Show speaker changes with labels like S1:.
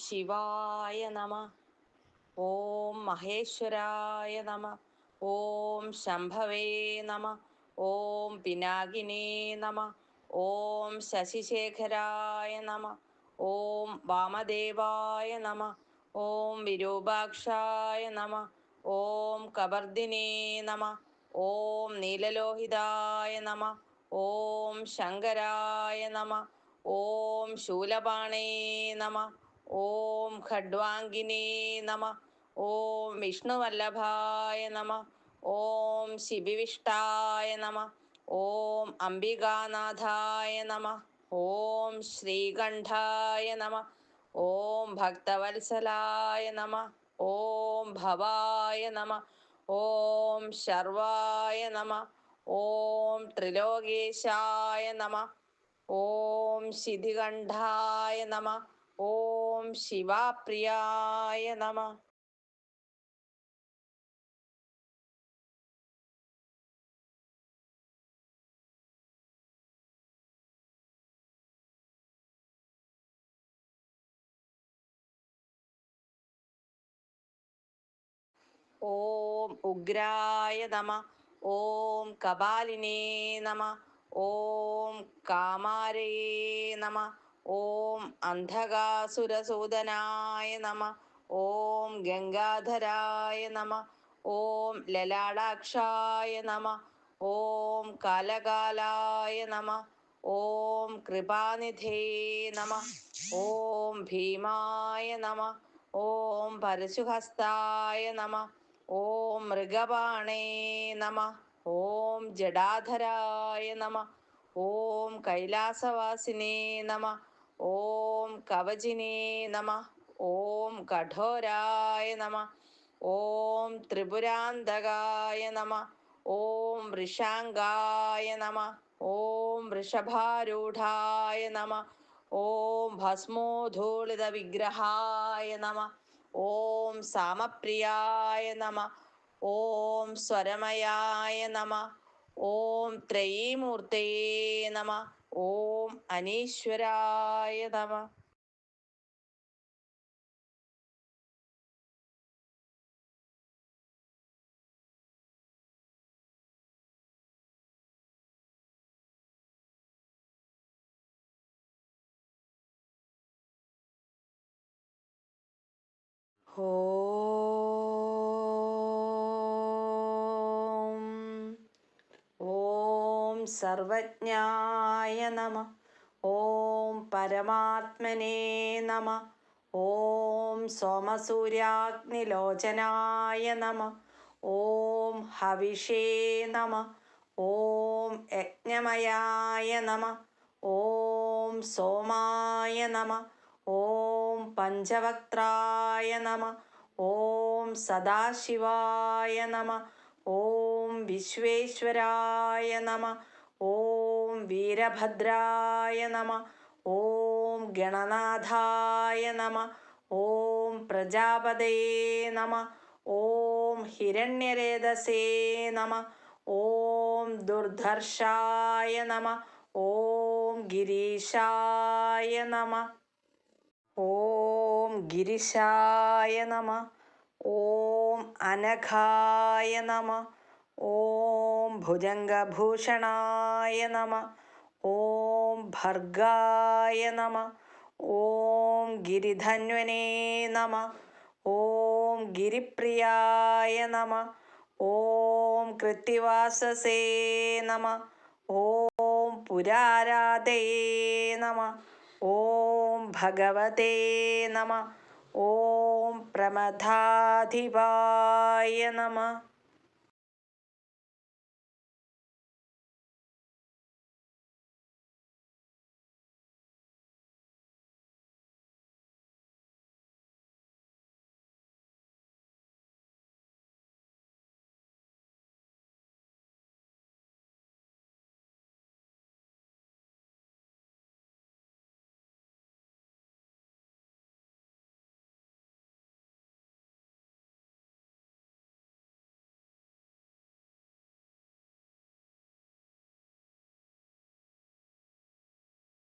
S1: ശിവായ നമ ഓം മഹേശ്വരായ നമ ഓം ശംഭവേ നമ ഓം പിനാകിനേ നമ ഓം ശശിശേഖരായ നമ ഓം വാമദേവായ നമ ഓം വിരൂപാക്ഷായ നമ ഓം കബർദിനേ നമ ഓം നീലലോഹിതായ നമ ഓം ശങ്കരായ നമ ഓം ശൂലപാണേ നമ ഓം ഖഡ്വാങ്കിനേ നമ. ഓം വിഷ്ണുവല്ലഭായ നമ. ഓം ശിബിവിഷ്ടായ നമ. ഓം അംബികാനാഥായ നമ. ഓം ശ്രീകണ്ഠായ നമ. ഓം ഭക്തവത്സലായ നമ. ഓം ഭവായ നമ. ഓം ശർവായ നമ. ഓം ത്രിലോകേശായ നമ. ഓം ശിതികണ്ഠായ നമ. ഓം ശിവപ്രിയായ നമ. ഓം ഉഗ്രായ നമ. ഓം കപാലിനേ നമ. ഓം കാമാരേ നമ. ഓം അന്ധകാസുരസൂദനായ നമ. ഓം ഗംഗാധരായ നമ. ഓം ലലാടാക്ഷായ നമ. ഓം കാലകാലായ നമ. ഓം കൃപാനിധേ നമ. ഓം ഭീമായ നമ. ഓം പരശുഹസ്തായ നമ. ഓം മൃഗപാണേ നമ. ഓം ജഡാധരായ നമ. ഓം കൈലാസവാസിനേ നമ. ഓം കവചിനേ നമ. ഓം കഠോരായ നമ. ഓം ത്രിപുരാന്തകായ നമ. ഓം വൃഷാംഗായ നമ. ഓം വൃഷഭാരൂഢായ നമ. ഓം ഭസ്മോധൂളിത വിഗ്രഹായ നമ. ഓം സാമപ്രിയായ നമ. ഓം സ്വരമയായ നമ. ഓം ത്രയീമൂർത്തേ നമ. ഓം അനീശ്വരായ നമ ഓം സർവജ്ഞായ നമ. ഓം പരമാത്മനേ നമ. ഓം സോമസൂര്യാഗ്നിലോചനായ നമ. ഓം ഹവിഷേ നമ. ഓം യജ്ഞമയായ നമ. ഓം സോമായ നമ. ഓം പഞ്ചവക്ത്രായ നമ. ഓം സദാശിവായ നമ. ഓം വിശ്വേശ്വരായ നമ. ഓം വീരഭദ്രായ നമ. ഓം ഗണനാഥായ നമ. ഓം പ്രജാപതയേ നമ. ഓം ഹിരണ്യരേതസേ നമ. ഓം ദുർധർഷായ നമ. ഓം ഗിരീശായ നമ. ഓം ഗിരിശായ നമ. ഓം അനഘായ നമ. ഓം ഭുജംഗഭൂഷണായ നമ ഓം ഭർഗായ നമ ഓം ഗിരിധന്വനേ നമ ഓം ഗിരിപ്രിയായ നമ ഓം കൃത്തിവാസസേ നമ ഓം പുരാരാധയേ നമ ഓം ഭഗവതേ നമ ഓം പ്രമഥാധിപായ നമ